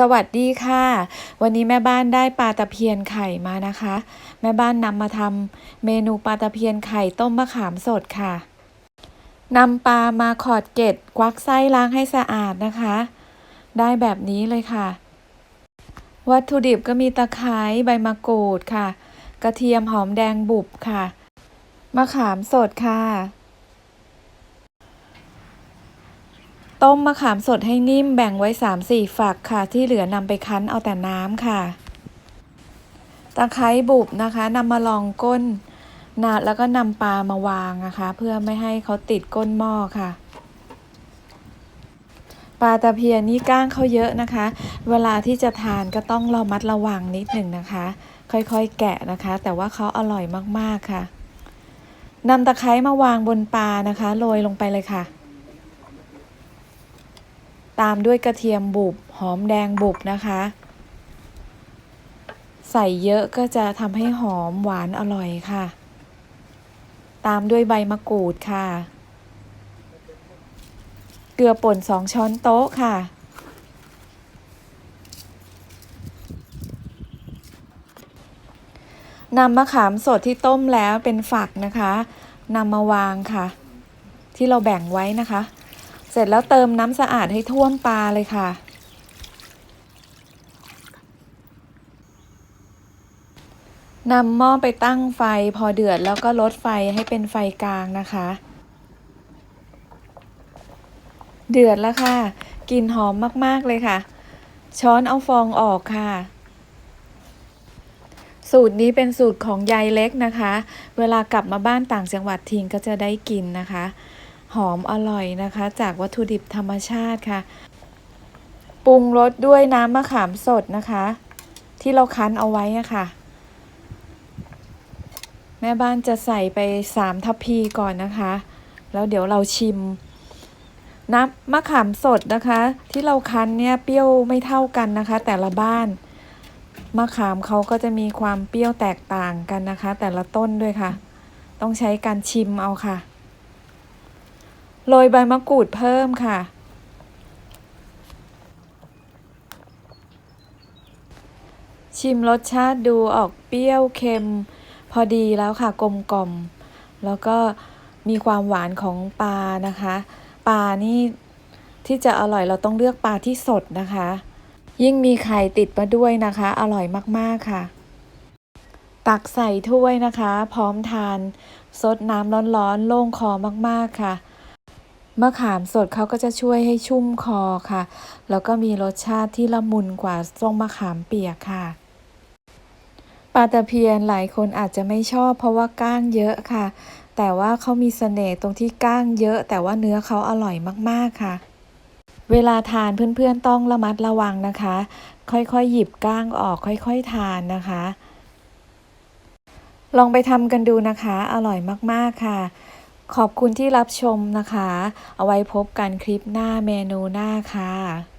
สวัสดีค่ะ วันนี้แม่บ้านได้ปลาตะเพียนไข่มานะคะ แม่บ้านนำมาทำเมนูปลาตะเพียนไข่ต้มมะขามสดค่ะนำปลามาขอดเกล็ดควักไส้ล้างให้สะอาดนะคะ ได้แบบนี้เลยค่ะ วัตถุดิบก็มีตะไคร้ใบมะกรูดค่ะ กระเทียมหอมแดงบุบค่ะ มะขามสดค่ะ ต้มมะขามสดให้นิ่มแบ่งไว้ 3-4 ฝักค่ะ ที่เหลือนำไปคั้นเอาแต่น้ำค่ะ ตะไคร้บุบนะคะนำมาลองก้นนะแล้วก็นำปลามาวางนะคะ เพื่อไม่ให้เขาติดก้นหม้อค่ะ ปลาตะเพียนนี่ก้างเขาเยอะนะคะ เวลาที่จะทานก็ต้องระมัดระวังนิดหนึ่งนะคะ ค่อยๆแกะนะคะ แต่ว่าเขาอร่อยมากๆค่ะนำตะไคร้มาวางบนปลานะคะโรยลงไปเลยค่ะ ตามด้วยกระเทียมบุบหอมแดงบุบนะคะ ใส่เยอะก็จะทำให้หอมหวานอร่อยค่ะ ตามด้วยใบมะกรูดค่ะ เกลือป่นสองช้อนโต๊ะค่ะ นำมะขามสดที่ต้มแล้วเป็นฝักนะคะนำมาวางค่ะ ที่เราแบ่งไว้นะคะ สร็จแล้วเติมน้ำสะอาดให้ท่วมปลาเลยค่ะ นำหม้อไปตั้งไฟพอเดือดแล้วก็ลดไฟให้เป็นไฟกลางนะคะ เดือดแล้วค่ะกลิ่นหอมมากๆเลยค่ะ ช้อนเอาฟองออกค่ะ สูตรนี้เป็นสูตรของยายเล็กนะคะ เวลากลับมาบ้านต่างจังหวัดทิ้งก็จะได้กินนะคะ หอมอร่อยนะคะ จากวัตถุดิบธรรมชาติค่ะ ปรุงรสด้วยน้ำมะขามสดนะคะ ที่เราคั้นเอาไว้อะค่ะ แม่บ้านจะใส่ไปสามทัพพีก่อนนะคะ แล้วเดี๋ยวเราชิม น้ำมะขามสดนะคะ ที่เราคั้นเนี่ยเปรี้ยวไม่เท่ากันนะคะ แต่ละบ้านมะขามเขาก็จะมีความเปรี้ยวแตกต่างกันนะคะ แต่ละต้นด้วยค่ะ ต้องใช้การชิมเอาค่ะ โรยใบมะกรูดเพิ่มค่ะ ชิมรสชาติดูออกเปรี้ยวเค็ม พอดีแล้วค่ะกลมกล่อม แล้วก็มีความหวานของปลานะคะ ปลานี่ที่จะอร่อยเราต้องเลือกปลาที่สดนะคะ ยิ่งมีไข่ติดมาด้วยนะคะ อร่อยมากๆค่ะ ตักใส่ถ้วยนะคะ พร้อมทานซดน้ำร้อนๆ โล่งคอมากๆค่ะ มะขามสดเขาก็จะช่วยให้ชุ่มคอค่ะ แล้วก็มีรสชาติที่ละมุนกว่าส้มมะขามเปียกค่ะปลาตะเพียนหลายคนอาจจะไม่ชอบเพราะว่าก้างเยอะค่ะ แต่ว่าเขามีเสน่ห์ตรงที่ก้างเยอะ แต่ว่าเนื้อเขาอร่อยมากๆค่ะ เวลาทานเพื่อนๆต้องระมัดระวังนะคะ ค่อยๆหยิบก้างออกค่อยๆทานนะคะ ลองไปทำกันดูนะคะ อร่อยมากๆค่ะ ขอบคุณที่รับชมนะคะ เอาไว้พบกันคลิปหน้าเมนูหน้าค่ะ